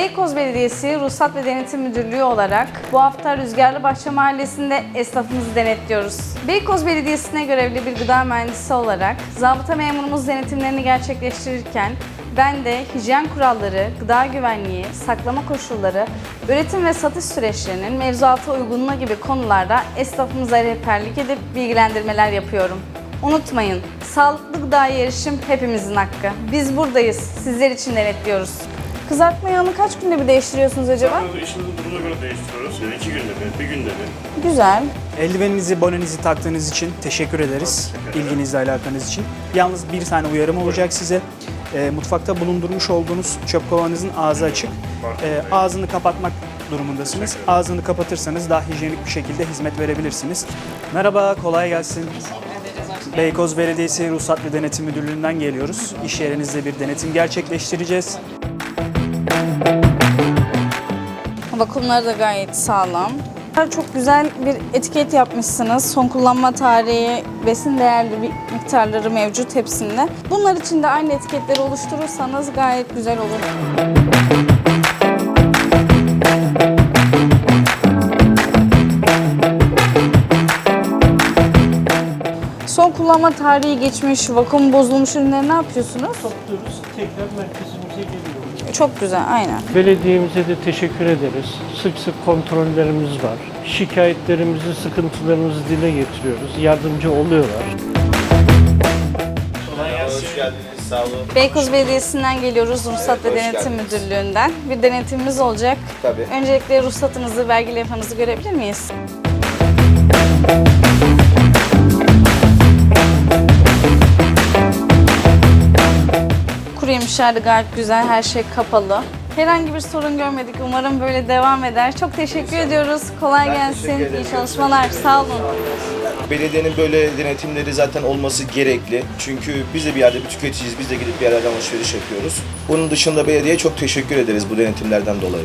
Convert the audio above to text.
Belediyesi Ruhsat ve Denetim Müdürlüğü olarak bu hafta Rüzgarlı Bahçe Mahallesi'nde esnafımızı denetliyoruz. Beykoz Belediyesi'ne görevli bir gıda mühendisi olarak zabıta memurumuz denetimlerini gerçekleştirirken ben de hijyen kuralları, gıda güvenliği, saklama koşulları, üretim ve satış süreçlerinin mevzuata uygunluğu gibi konularda esnafımıza rehberlik edip bilgilendirmeler yapıyorum. Unutmayın, sağlıklı gıdaya erişim hepimizin hakkı. Biz buradayız, sizler için denetliyoruz. Kızartma yağını kaç günde bir değiştiriyorsunuz acaba? Bunu işimizin durumuna göre değiştiriyoruz. Yani iki günde bir, bir günde bir. Güzel. Eldiveninizi, bonenizi taktığınız için teşekkür ederiz. İlginizle alakanız için. Yalnız bir tane uyarım olacak size. Ee, mutfakta bulundurmuş olduğunuz çöp kovanızın ağzı açık. Ee, ağzını kapatmak durumundasınız. Ağzını kapatırsanız daha hijyenik bir şekilde hizmet verebilirsiniz. Merhaba, kolay gelsin. Beykoz Belediyesi Ruhsat ve Denetim Müdürlüğü'nden geliyoruz. İş yerinizde bir denetim gerçekleştireceğiz. Vakumları da gayet sağlam. Çok güzel bir etiket yapmışsınız. Son kullanma tarihi, besin değerli bir miktarları mevcut hepsinde. Bunlar için de aynı etiketleri oluşturursanız gayet güzel olur. Son kullanma tarihi geçmiş, vakum bozulmuş ürünleri ne yapıyorsunuz? topluyoruz, tekrar merkezimize geliyor. Çok güzel, aynen. Belediyemize de teşekkür ederiz. Sık sık kontrollerimiz var. Şikayetlerimizi, sıkıntılarımızı dile getiriyoruz. Yardımcı oluyorlar. Hoş geldiniz, sağ olun. Beykoz Belediyesi'nden geliyoruz, Ruhsat ve hoş Denetim geldiniz. Müdürlüğü'nden. Bir denetimimiz olacak. Tabii. Öncelikle ruhsatınızı, vergi levhanızı görebilir miyiz? Yemişler de gayet güzel, her şey kapalı. Herhangi bir sorun görmedik. Umarım böyle devam eder. Çok teşekkür ediyoruz. Kolay Ben gelsin. ederim. İyi çalışmalar. Sağ olun. Belediyenin böyle denetimleri zaten olması gerekli. Çünkü biz de bir yerde bir tüketiciyiz, biz de gidip bir yerlerden alışveriş yapıyoruz. Bunun dışında belediyeye çok teşekkür ederiz bu denetimlerden dolayı.